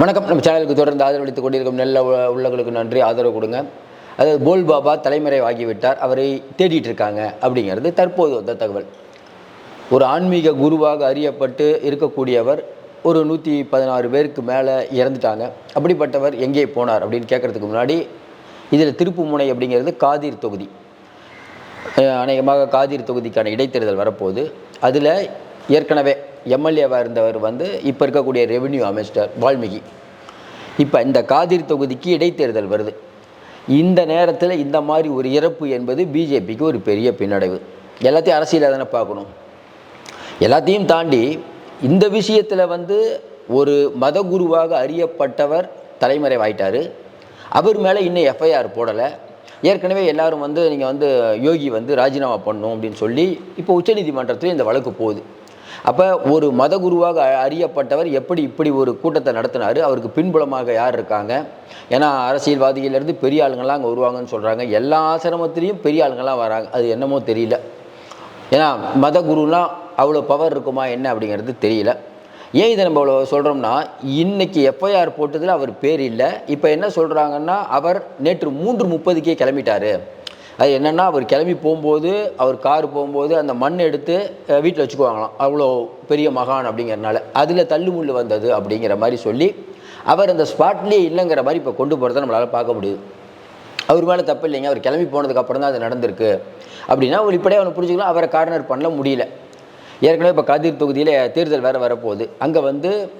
வணக்கம். நம்ம சேனலுக்கு தொடர்ந்து ஆதரவளித்துக் கொண்டிருக்கும் நல்ல உள்ளங்களுக்கு நன்றி. ஆதரவு கொடுங்க. அதாவது போல் பாபா தலைமறைவாகிவிட்டார் அவரை தேடிட்டு இருக்காங்க அப்படிங்கிறது தற்போது வந்த தகவல். ஒரு ஆன்மீக குருவாக அறியப்பட்டு இருக்கக்கூடியவர் ஒரு நூற்றி பதினாறு பேருக்கு மேலே இறந்துட்டாங்க. அப்படிப்பட்டவர் எங்கே போனார் அப்படின்னு கேட்குறதுக்கு முன்னாடி இதில் திருப்புமுனை அப்படிங்கிறது காதிர் தொகுதி. அநேகமாக காதிர் தொகுதிக்கான இடைத்தேர்தல் வரப்போகுது. அதில் ஏற்கனவே எம்எல்ஏவாக இருந்தவர் வந்து இப்போ இருக்கக்கூடிய ரெவென்யூ அமைச்சர் வால்மீகி. இப்போ இந்த காதிர் தொகுதிக்கு இடைத்தேர்தல் வருது. இந்த நேரத்தில் இந்த மாதிரி ஒரு இறப்பு என்பது பிஜேபிக்கு ஒரு பெரிய பின்னடைவு. எல்லாத்தையும் அரசியலாக தானே பார்க்கணும். எல்லாத்தையும் தாண்டி இந்த விஷயத்தில் வந்து ஒரு மதகுருவாக அறியப்பட்டவர் தலைமறைவாயிட்டார் அவர் மேலே இன்னும் எஃப்ஐஆர் போடலை. ஏற்கனவே எல்லாரும் வந்து நீங்கள் வந்து யோகி வந்து ராஜினாமா பண்ணும் அப்படின்னு சொல்லி இப்போ உச்சநீதிமன்றத்தில் இந்த வழக்கு போகுது. அப்போ ஒரு மதகுருவாக அ- அறியப்பட்டவர் எப்படி இப்படி ஒரு கூட்டத்தை நடத்தினார்? அவருக்கு பின்புலமாக யார் இருக்காங்க? ஏன்னா அரசியல்வாதிகளிலேருந்து பெரிய ஆளுங்கள்லாம் அங்கே வருவாங்கன்னு சொல்கிறாங்க எல்லா ஆசிரமத்திலையும் பெரிய ஆளுங்கள்லாம் வராங்க. அது என்னமோ தெரியல. ஏன்னா மத குருலாம் அவ்வளோ பவர் இருக்குமா என்ன அப்படிங்கிறது தெரியல. ஏன் இதை நம்ம அவ்வளோ சொல்கிறோம்னா இன்றைக்கி எஃப்ஐஆர் போட்டதில் அவர் பேர் இல்லை. இப்போ என்ன சொல்கிறாங்கன்னா அவர் நேற்று மூன்று முப்பதுக்கே கிளம்பிட்டார். அது என்னென்னா அவர் கிளம்பி போகும்போது அவர் கார் போகும்போது அந்த மண் எடுத்து வீட்டில் வச்சுக்குவாங்களாம். அவ்வளோ பெரிய மகான் அப்படிங்கிறனால. அதில் தள்ளுமுள்ளு வந்தது அப்படிங்கிற மாதிரி சொல்லி அவர் அந்த ஸ்பாட்லேயே இல்லைங்கிற மாதிரி இப்போ கொண்டு போகிறத நம்மளால் பார்க்க முடியுது. அவர் மேலே தப்பு இல்லைங்க. அவர் கிளம்பி போனதுக்கப்புறம் தான் அது நடந்திருக்கு. அப்படின்னா ஒரு இப்படியே அவனை புரிஞ்சுக்கலாம் அவரை கார்னர் பண்ண முடியல. ஏற்கனவே இப்போ கதிர் தொகுதியில் தேர்தல் வேறு வரப்போகுது. அங்கே வந்து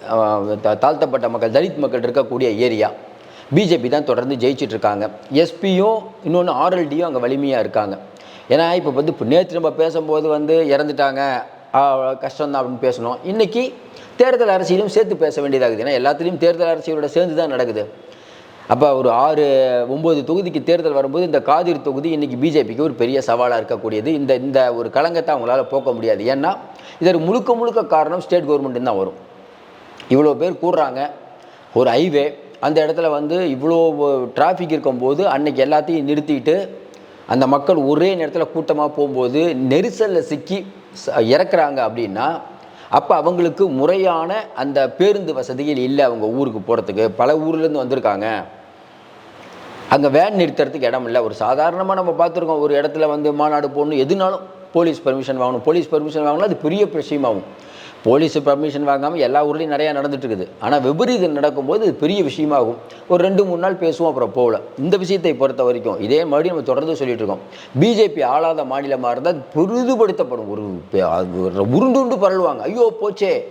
தா- தாழ்த்தப்பட்ட மக்கள் தலித் மக்கள் இருக்கக்கூடிய ஏரியா. பிஜேபி தான் தொடர்ந்து ஜெயிச்சுட்டு இருக்காங்க எஸ்பியும் இன்னொன்று ஆர்எல்டியும் அங்கே வலிமையாக இருக்காங்க. ஏன்னா இப்போ வந்து இப்போ நேற்று நம்ம பேசும்போது வந்து இறந்துட்டாங்க. கஷ்டம்தான் அப்படின்னு பேசணும். இன்றைக்கி தேர்தல் அரசியலும் சேர்த்து பேச வேண்டியதாகுது. ஏன்னா எல்லாத்துலேயும் தேர்தல் அரசியலோட சேர்ந்து தான் நடக்குது. அப்போ ஒரு ஆறு ஒம்பது தொகுதிக்கு தேர்தல் வரும்போது இந்த காதிர் தொகுதி இன்றைக்கி பிஜேபிக்கு ஒரு பெரிய சவாலாக இருக்கக்கூடியது. இந்த இந்த ஒரு களங்கத்தை அவங்களால போக்க முடியாது. ஏன்னா இதற்கு முழுக்க முழுக்க காரணம் ஸ்டேட் கவர்மெண்ட்டு தான் வரும். இவ்வளோ பேர் கூடுறாங்க ஒரு ஹைவே அந்த இடத்துல வந்து இவ்வளோ டிராஃபிக் இருக்கும்போது அன்னைக்கு எல்லாத்தையும் நிறுத்திட்டு அந்த மக்கள் ஒரே நேரத்தில் கூட்டமாக போகும்போது நெரிசலில் சிக்கி ச- இறக்குறாங்க அப்படின்னா அப்போ அவங்களுக்கு முறையான அந்த பேருந்து வசதிகள் இல்லை அவங்க ஊருக்கு போகிறதுக்கு பல ஊர்லேருந்து வந்திருக்காங்க. அங்கே வேன் நிறுத்துறதுக்கு இடம் இல்லை. ஒரு சாதாரணமாக நம்ம பார்த்துருக்கோம். ஒரு இடத்துல வந்து மாநாடு போகணும் எதுனாலும் போலீஸ் பர்மிஷன் வாங்கணும். போலீஸ் பர்மிஷன் வாங்கினா அது பெரிய விஷயமாகும். போலீஸ் பர்மிஷன் வாங்காமல் எல்லா ஊர்லேயும் நிறையா நடந்துட்டுருக்குது. ஆனால் விபரீதம் நடக்கும்போது இது பெரிய விஷயமாகும். ஒரு ரெண்டு மூணு நாள் பேசுவோம் அப்புறம் போகல. இந்த விஷயத்தை பொறுத்த வரைக்கும் இதே மாதிரி நம்ம தொடர்ந்து சொல்லிட்டு இருக்கோம் பிஜேபி ஆளாத மாநிலமாக இருந்தால் பெரிதுபடுத்தப்படும். ஒரு பெ- அது உருண்டுண்டு ஐயோ போச்சே.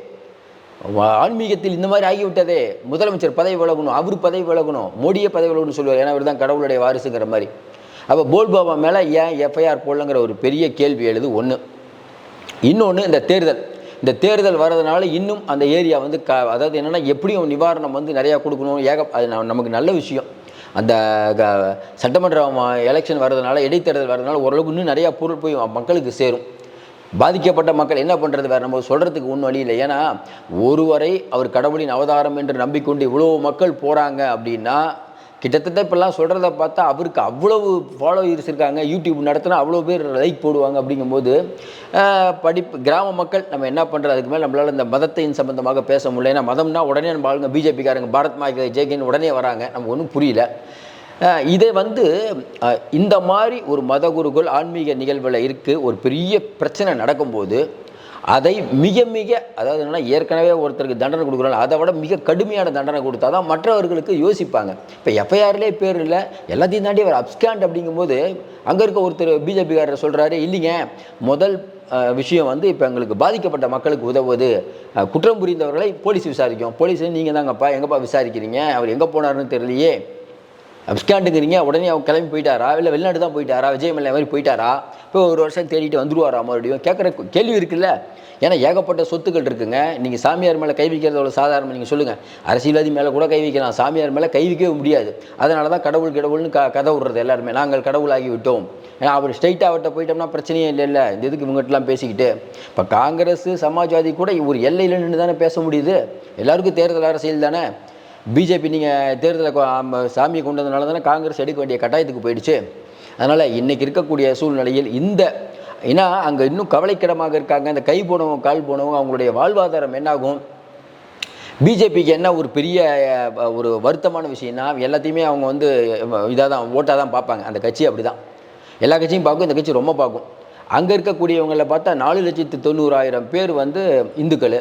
ஆன்மீகத்தில் இந்த மாதிரி ஆகிவிட்டதே. முதலமைச்சர் பதவி விலகணும் அவர் பதவி விலகணும் மோடியே பதவி விலகணும்னு சொல்லுவார். ஏன்னா அவர் தான் கடவுளுடைய வாரிசுங்கிற மாதிரி. அப்போ போல்பாபா மேலே ஏன் எஃப்ஐஆர் போடலங்கிற ஒரு பெரிய கேள்வி எழுது ஒன்று இன்னொன்று இந்த தேர்தல். இந்த தேர்தல் வர்றதுனால இன்னும் அந்த ஏரியா வந்து க அதாவது என்னென்னா எப்படியும் நிவாரணம் வந்து நிறையா கொடுக்கணும் ஏக அது நமக்கு நல்ல விஷயம். அந்த க- சட்டமன்ற எலெக்ஷன் வர்றதுனால இடைத்தேர்தல் வர்றதுனால ஓரளவுக்கு இன்னும் நிறையா பொருள் போய் மக்களுக்கு சேரும். பாதிக்கப்பட்ட மக்கள் என்ன பண்ணுறது வேறு? நம்ம சொல்கிறதுக்கு ஒன்றும் வழி இல்லை. ஏன்னா ஒருவரை அவர் கடவுளின் அவதாரம் என்று நம்பிக்கொண்டு இவ்வளோ மக்கள் போகிறாங்க அப்படின்னா கிட்டத்தட்ட இப்போல்லாம் சொல்கிறத பார்த்தா அவருக்கு அவ்வளவு ஃபாலோயர்ஸ் இருக்காங்க. யூடியூப் நடத்தினா அவ்வளோ பேர் லைக் போடுவாங்க அப்படிங்கும்போது படிப்பு கிராம மக்கள் நம்ம என்ன பண்ணுறது அதுக்கு மேலே நம்மளால் இந்த மதத்தின் சம்மந்தமாக பேச முடியல. ஏன்னா மதம்னா உடனே நம்ம ஆளுங்க பிஜேபிக்காரங்க பாரத் மாய்க்கு ஜெய்கின் உடனே வராங்க. நமக்கு ஒன்றும் புரியல. இதை வந்து இந்த மாதிரி ஒரு மதகுருக்கள் ஆன்மீக நிகழ்வில் இருக்குது ஒரு பெரிய பிரச்சனை நடக்கும்போது அதை மிக மிக அதாவது என்னென்னா ஏற்கனவே ஒருத்தருக்கு தண்டனை கொடுக்குறாங்க. அதை விட மிக கடுமையான தண்டனை கொடுத்தா தான் மற்றவர்களுக்கு யோசிப்பாங்க. இப்போ எஃப்ஐஆர்லேயே பேர் இல்லை. எல்லாத்தையும் தாண்டி அவர் அப்ஸ்கேண்ட் அப்படிங்கும்போது அங்கே இருக்க ஒருத்தர் பிஜேபிக்காரர் சொல்கிறாரு இல்லைங்க முதல் விஷயம் வந்து இப்போ எங்களுக்கு பாதிக்கப்பட்ட மக்களுக்கு உதவுவது குற்றம் புரிந்தவர்களை போலீஸ் விசாரிக்கும். போலீஸ் நீங்கள் தாங்கப்பா எங்கப்பா விசாரிக்கிறீங்க? அவர் எங்கே போனாருன்னு தெரியலையே. அப்ஸ்காண்டுங்கிறீங்க உடனே அவங்க கிளம்பி போயிட்டாரா? இல்லை வெளிநாடு தான் போயிட்டாரா? விஜய் மல்லையா மாதிரி போயிட்டாரா? இப்போ ஒரு வருஷம் தேடிட்டு வந்துருவாரா மறுபடியும்? கேட்குற கேள்வி இருக்குல்ல? ஏன்னா ஏகப்பட்ட சொத்துக்கள் இருக்குங்க. நீங்கள் சாமியார் மேலே கை வைக்கிறது அவ்வளோ சாதாரணம். நீங்கள் சொல்லுங்கள் அரசியல்வாதி மேலே கூட கை வைக்கலாம். சாமியார் மேலே கை வைக்கவே முடியாது. அதனால தான் கடவுள் கடவுள்னு க கதை விடுறது எல்லாருமே. நாங்கள் கடவுளாகி விட்டோம். ஏன்னா அவர் ஸ்ட்ரைட்டாக அவர்கிட்ட போயிட்டோம்னா பிரச்சனையே இல்லை இந்த இதுக்கு இவங்ககிட்டலாம் பேசிக்கிட்டு. இப்போ காங்கிரஸ் சமாஜ்வாதி கூட ஒரு எல்லையில் நின்று தானே பேச முடியுது? எல்லாருக்கும் தேர்தல் அரசியல் தானே? பிஜேபி நீங்கள் தேர்தலை சாமியை கொண்டு வந்தனால தானே காங்கிரஸ் எடுக்க வேண்டிய கட்டாயத்துக்கு போயிடுச்சு. அதனால் இன்றைக்கி இருக்கக்கூடிய சூழ்நிலையில் இந்த ஏன்னா அங்கே இன்னும் கவலைக்கிடமாக இருக்காங்க. இந்த கை போனவங்க கால் போனவங்க அவங்களுடைய வாழ்வாதாரம் என்னாகும்? பிஜேபிக்கு என்ன ஒரு பெரிய ஒரு வருத்தமான விஷயம்னா எல்லாத்தையுமே அவங்க வந்து இதாக தான் ஓட்டாக தான் பார்ப்பாங்க. அந்த கட்சி அப்படி தான் எல்லா கட்சியும் பார்க்கும் இந்த கட்சி ரொம்ப பார்க்கும். அங்கே இருக்கக்கூடியவங்களை பார்த்தா நாலு லட்சத்து தொண்ணூறாயிரம் பேர் வந்து இந்துக்கள்.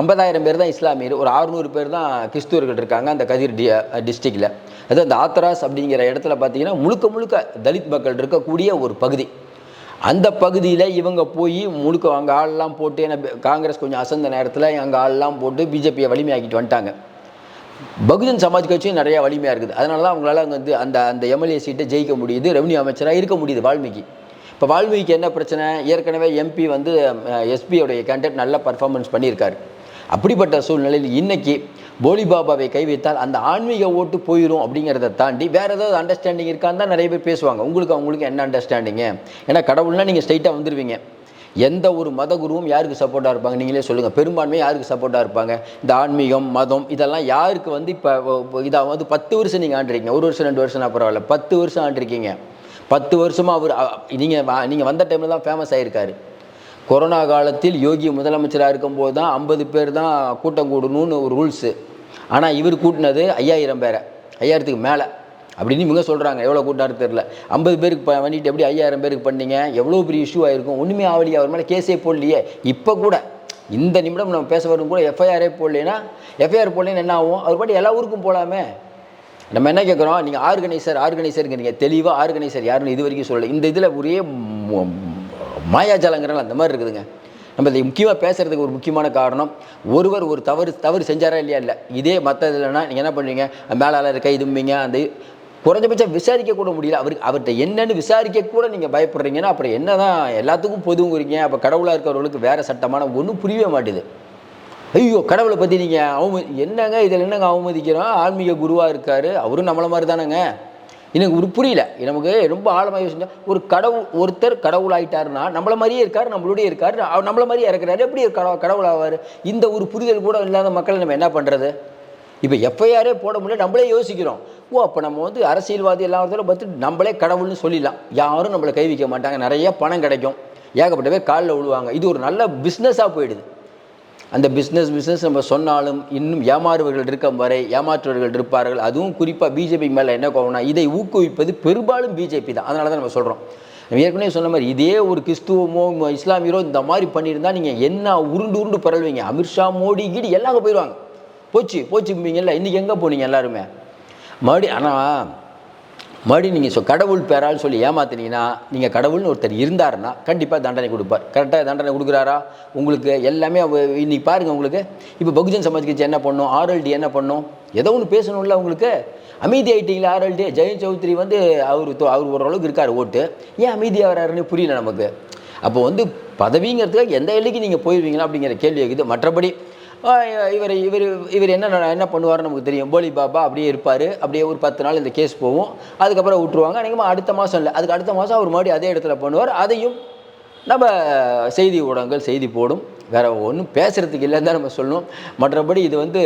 ஐம்பதாயிரம் பேர் தான் இஸ்லாமியர் ஒரு அறுநூறு பேர் தான் கிறிஸ்துவர்கள் இருக்காங்க அந்த கதிர் டி டிஸ்ட்ரிக்டில். அது அந்த ஆத்ராஸ் அப்படிங்கிற இடத்துல பார்த்தீங்கன்னா முழுக்க முழுக்க தலித் மக்கள் இருக்கக்கூடிய ஒரு பகுதி. அந்த பகுதியில் இவங்க போய் முழுக்க அங்கே ஆள்லாம் போட்டு ஏன்னா காங்கிரஸ் கொஞ்சம் அசந்த நேரத்தில் அங்கே ஆள்லாம் போட்டு பிஜேபியை வலிமையாக்கிட்டு வந்துட்டாங்க. பகுஜன் சமாஜ் கட்சியும் நிறையா வலிமையாக இருக்குது. அதனால தான் அவங்களால அங்கே வந்து அந்த அந்த எம்எல்ஏ சீட்டை ஜெயிக்க முடியுது ரெவன்யூ அமைச்சராக இருக்க முடியுது வால்மீகி. இப்போ வால்மீகிக்கு என்ன பிரச்சனை? ஏற்கனவே எம்பி வந்து எஸ்பியோடைய கேண்டிடேட் நல்ல பர்ஃபார்மன்ஸ் பண்ணியிருக்காரு. அப்படிப்பட்ட சூழ்நிலையில் இன்னைக்கு போலி பாபாவை கை வைத்தால் அந்த ஆன்மீக ஓட்டு போயிடும் அப்படிங்கிறத தாண்டி வேறு ஏதாவது அண்டர்ஸ்டாண்டிங் இருக்கான்னு தான் நிறைய பேர் பேசுவாங்க. உங்களுக்கு அவங்களுக்கு என்ன அண்டர்ஸ்டாண்டிங்கு ஏன்னா கடவுள்னா நீங்கள் ஸ்ட்ரைட்டாக வந்துடுவீங்க எந்த ஒரு மத குருவும் யாருக்கு சப்போர்ட்டாக இருப்பாங்க? நீங்களே சொல்லுங்கள் பெரும்பான்மை யாருக்கு சப்போர்ட்டாக இருப்பாங்க? இந்த ஆன்மீகம் மதம் இதெல்லாம் யாருக்கு வந்து இப்போ இதாக வந்து பத்து வருஷம் நீங்கள் ஆண்டிருக்கீங்க. ஒரு வருஷம் ரெண்டு வருஷம்னா பரவாயில்ல. பத்து வருஷம் ஆண்டிருக்கீங்க. பத்து வருஷமாக அவர் நீங்கள் நீங்கள் வந்த டைமில் தான் ஃபேமஸ் ஆகிருக்காரு கொரோனா காலத்தில் யோகி முதலமைச்சராக இருக்கும்போது தான் ஐம்பது பேர் தான் கூட்டம் கூடணும்னு ஒரு ரூல்ஸு ஆனால் இவர் கூட்டினது ஐயாயிரம் பேரை. ஐயாயிரத்துக்கு மேலே. அப்படின்னு இவங்க சொல்கிறாங்க எவ்வளோ கூட்டாரு தெரில ஐம்பது பேருக்கு பண்ணிட்டு எப்படி ஐயாயிரம் பேருக்கு பண்ணீங்க? எவ்வளோ பெரிய இஷ்யூ ஆயிருக்கும்? ஒன்றுமே ஆகலையே. அவர் மேலே கேஸே போடலையே. இப்போ கூட இந்த நிமிடம் நம்ம பேச வரும் கூட எஃப்ஐஆரே போடலைன்னா எஃப்ஐஆர் போடலைன்னா என்ன ஆகும்? அவர் பாட்டி எல்லா ஊருக்கும் போகலாமே நம்ம என்ன கேட்குறோம் நீங்கள் ஆர்கனைசர் ஆர்கனைசருங்கிறீங்க தெளிவாக ஆர்கனைசர் யாருன்னு இது வரைக்கும் சொல்லலை. இந்த இதில் ஒரே மாயாஜாலங்கிறனால அந்த மாதிரி இருக்குதுங்க. நம்ம இதை முக்கியமாக பேசுகிறதுக்கு ஒரு முக்கியமான காரணம் ஒருவர் ஒரு தவறு தவறு செஞ்சாரா இல்லையா? இல்லை. இதே மற்ற இதுலனா நீங்கள் என்ன பண்ணுவீங்க? மேலாளர் கை தும்பிங்க அந்த குறைஞ்சபட்சம் விசாரிக்க கூட முடியல. அவருக்கு அவர்கிட்ட என்னென்னு விசாரிக்க கூட நீங்கள் பயப்படுறீங்கன்னா அப்புறம் என்ன தான் எல்லாத்துக்கும் பொதுங்குறீங்க அப்போ கடவுளாக இருக்கிறவர்களுக்கு வேறு சட்டமான ஒன்றும் புரியவே மாட்டேது. ஐயோ கடவுளை பற்றி நீங்கள் அவமதி என்னங்க இதில் என்னங்க அவமதிக்கிறோம்? ஆன்மீக குருவாக இருக்கார். அவரும் நம்மளை மாதிரி தானேங்க. எனக்கு ஒரு புரியல. நமக்கு ரொம்ப ஆழமாக யோசிச்சா ஒரு கடவுள் ஒருத்தர் கடவுள் ஆயிட்டாருன்னா நம்மளை மாதிரியே இருக்கார் நம்மளுடைய இருக்கார் அவர் நம்மளை மாதிரியே இருக்கிறாரு எப்படி கடவுள் கடவுள் ஆவார் இந்த ஒரு புரிதல் கூட இல்லாத மக்களை நம்ம என்ன பண்ணுறது இப்போ எஃப்ஐஆரே போட முடியல நம்மளே யோசிக்கிறோம். ஓ அப்போ நம்ம வந்து அரசியல்வாதி எல்லாத்தோட பார்த்து நம்மளே கடவுள்னு சொல்லிடலாம். யாரும் நம்மளை கை வைக்க மாட்டாங்க. நிறைய பணம் கிடைக்கும். ஏகப்பட்ட பேர் காலில் விழுவாங்க. இது ஒரு நல்ல பிஸ்னஸாக போயிடுது. அந்த பிஸ்னஸ் பிஸ்னஸ் நம்ம சொன்னாலும் இன்னும் ஏமாறுவர்கள் இருக்கும் வரை ஏமாற்றுவர்கள் இருப்பார்கள். அதுவும் குறிப்பாக பிஜேபி மேலே என்ன கோவம்னா இதை ஊக்குவிப்பது பெரும்பாலும் பிஜேபி தான். அதனால தான் நம்ம சொல்கிறோம் ஏற்கனவே சொன்ன மாதிரி இதே ஒரு கிறிஸ்துவமோ இஸ்லாமியரோ இந்த மாதிரி பண்ணியிருந்தா நீங்கள் என்ன உருண்டு உருண்டு பரல்வீங்க அமித்ஷா மோடி கீடி எல்லாம் அங்கே போயிடுவாங்க போச்சு போச்சுப்பீங்கல்ல இன்றைக்கி எங்கே போனீங்க எல்லாருமே? மறுபடியும் ஆனால் மறுபடியும் நீங்கள் சொ கடவுள் பேரால் சொல்லி ஏமாத்தினீங்கன்னா நீங்கள் கடவுள்னு ஒருத்தர் இருந்தாருன்னா கண்டிப்பாக தண்டனை கொடுப்பார் கரெக்டாக தண்டனை கொடுக்குறாரா? உங்களுக்கு எல்லாமே அவ இன்னைக்கு பாருங்கள் உங்களுக்கு. இப்போ பகுஜன் சமாஜ் கட்சி என்ன பண்ணும்? ஆர்எல்டி என்ன பண்ணும்? ஏதோ ஒன்று பேசணும்ல உங்களுக்கு. அமைதி ஐட்டிங்கில் ஆர்எல்டி ஜெயந்த் சௌத்ரி வந்து அவர் தொ- அவர் ஓரளவுக்கு இருக்கார் ஓட்டு. ஏன் அமைதியாக வராருன்னு புரியல நமக்கு. அப்போ வந்து பதவிங்கிறதுக்காக எந்த எல்லைக்கு நீங்கள் போயிடுவீங்களா அப்படிங்கிற கேள்வி இருக்குது மற்றபடி இவர் இவர் இவர் என்ன என்ன பண்ணுவார்னு நமக்கு தெரியும். போலி பாபா அப்படியே இருப்பார். அப்படியே ஒரு பத்து நாள் இந்த கேஸ் போகும். அதுக்கப்புறம் விட்டுருவாங்க. அநேகமாக அடுத்த மாதம் இல்லை. அதுக்கு அடுத்த மாதம் அவர் மறுபடியும் அதே இடத்துல பண்ணுவார். அதையும் நம்ம செய்தி ஊடகங்கள் செய்தி போடும். வேற ஒன்றும் பேசுகிறதுக்கு இல்லைன்னு தான் நம்ம சொல்லணும். மற்றபடி இது வந்து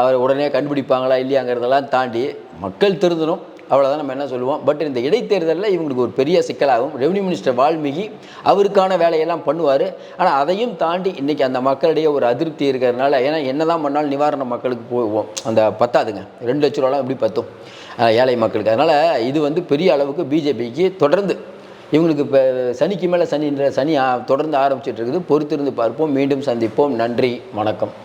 அவர் உடனே கண்டுபிடிப்பாங்களா இல்லையாங்கிறதெல்லாம் தாண்டி மக்கள் திருந்தணும். அவ்வளோதான் நம்ம என்ன சொல்லுவோம்? பட் இந்த இடைத்தேர்தலில் இவங்களுக்கு ஒரு பெரிய சிக்கலாகும். ரெவன்யூ மினிஸ்டர் வால்மீகி அவருக்கான வேலையெல்லாம் பண்ணுவார். ஆனால் அதையும் தாண்டி இன்றைக்கி அந்த மக்களிடையே ஒரு அதிருப்தி இருக்கிறதுனால ஏன்னா என்ன தான் பண்ணாலும் நிவாரண மக்களுக்கு போவோம். அந்த பத்தாதுங்க. ரெண்டு லட்ச ரூபாலாம் எப்படி பத்தும்? ஏழை மக்களுக்கு. அதனால் இது வந்து பெரிய அளவுக்கு பிஜேபிக்கு தொடர்ந்து இவங்களுக்கு இப்போ சனிக்கு மேலே சனின்ற சனி தொடர்ந்து ஆரம்பிச்சிட்டு இருக்குது. பொறுத்திருந்து பார்ப்போம். மீண்டும் சந்திப்போம். நன்றி. வணக்கம்.